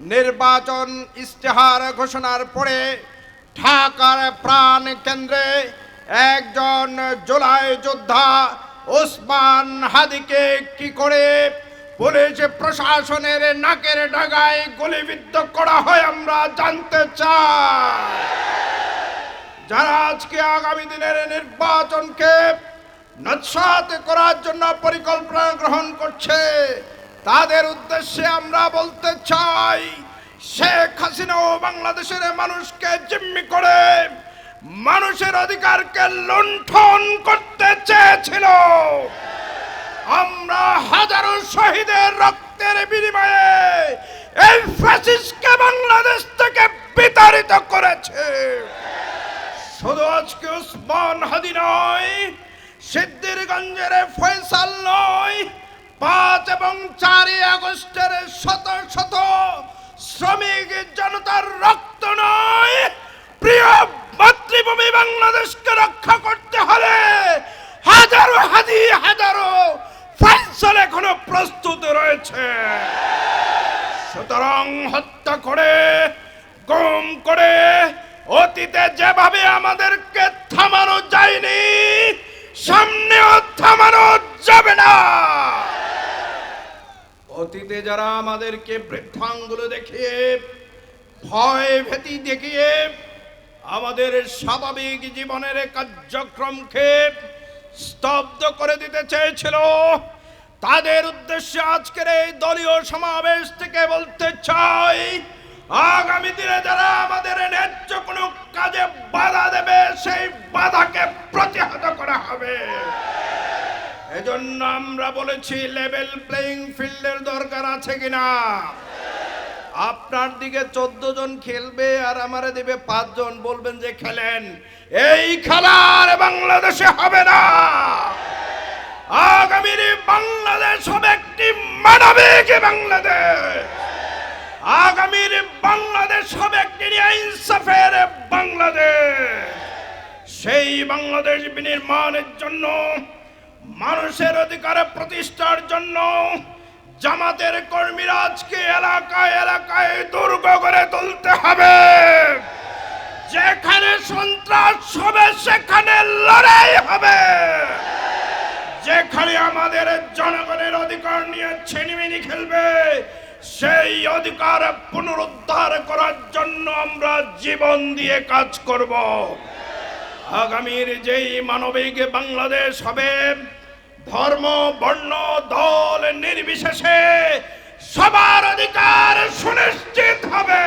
নির্বাচন ইস্তেহার ঘোষণার পরে ঢাকার প্রাণ কেন্দ্রে একজন জুলাই যোদ্ধা ওসমান হাদিকে কি করে পুলিশ প্রশাসনের নাকের ডাগায় গুলিবিদ্ধ করা হয় আমরা জানতে চাই। যারা আজকে আগামী দিনের নির্বাচনকে নৎসাত করার জন্য পরিকল্পনা গ্রহণ করছে তাদের উদ্দেশ্যে আমরা বলতে চাই, শেখ হাসিনা ও বাংলাদেশের মানুষকে জিম্মি করে মানুষের অধিকারকে লুণ্ঠন করতে চেয়েছিল। আমরা হাজারো শহীদের রক্তের বিনিময়ে এই ফ্যাসিস্টকে বাংলাদেশ থেকে বিতাড়িত করেছে। শুধু আজকে উসমান হাদি নয় ফয়সাল নয় পাঁচ এবং চারই আগস্টের শত শত শ্রমিক জনতার রক্ত নয়। প্রিয় মাতৃভূমি বাংলাদেশকে রক্ষা করতে হলে হাজারো হাদি হাজারো ফয়সাল এখনও প্রস্তুত রয়েছে। সুতরাং হত্যা করে, গম করে অতীতে যেভাবে আমাদেরকে থামানো যায়নি, সামনেও থামানো যাবে না। অতীতে যারা আমাদেরকে বৃদ্ধাঙ্গুলো দেখিয়ে, ভয় ভীতি দেখিয়ে আমাদের স্বাভাবিক জীবনের কার্যক্রমকে স্তব্ধ করে দিতে চেয়েছিল, তাদের উদ্দেশ্যে আজকের এই দলীয় সমাবেশ থেকে বলতে চাই, আগামী দিনে যারা আমাদের ন্যায্য কোনো কাজে বাধা দেবে, সেই বাধাকে প্রতিহত করা হবে। এজন্য আমরা বলেছি লেভেল প্লেইং ফিল্ডের দরকার আছে কিনা? আপনার দিকে চোদ্দ জন খেলবে আর আমারে দেবে পাঁচজন বলবেন যে খেলেন। এই খেলার বাংলাদেশে হবে না। আগামীর বাংলাদেশ হবে একটি মানবিক বাংলাদেশ। আগামীর বাংলাদেশ হবে একটি ইনসাফের বাংলাদেশ। সেই বাংলাদেশ বিনির্মাণের জন্য মানুষের অধিকার প্রতিষ্ঠার জন্য জামাতের কর্মীরা আজকে এলাকায় এলাকায় দুর্গ করে তুলতে হবে। যেখানে সন্ত্রাস হবে, সেখানে লড়াই হবে। যেখানে আমাদের জনগণের অধিকার নিয়ে ছিনিমিনি খেলবে, সেই অধিকার পুনরুদ্ধার করার জন্য আমরা জীবন দিয়ে কাজ করব। আগামীর যেই মানবিক বাংলাদেশ হবে ধর্ম বর্ণ দল নির্বিশেষে সবার অধিকার সুনিশ্চিত হবে।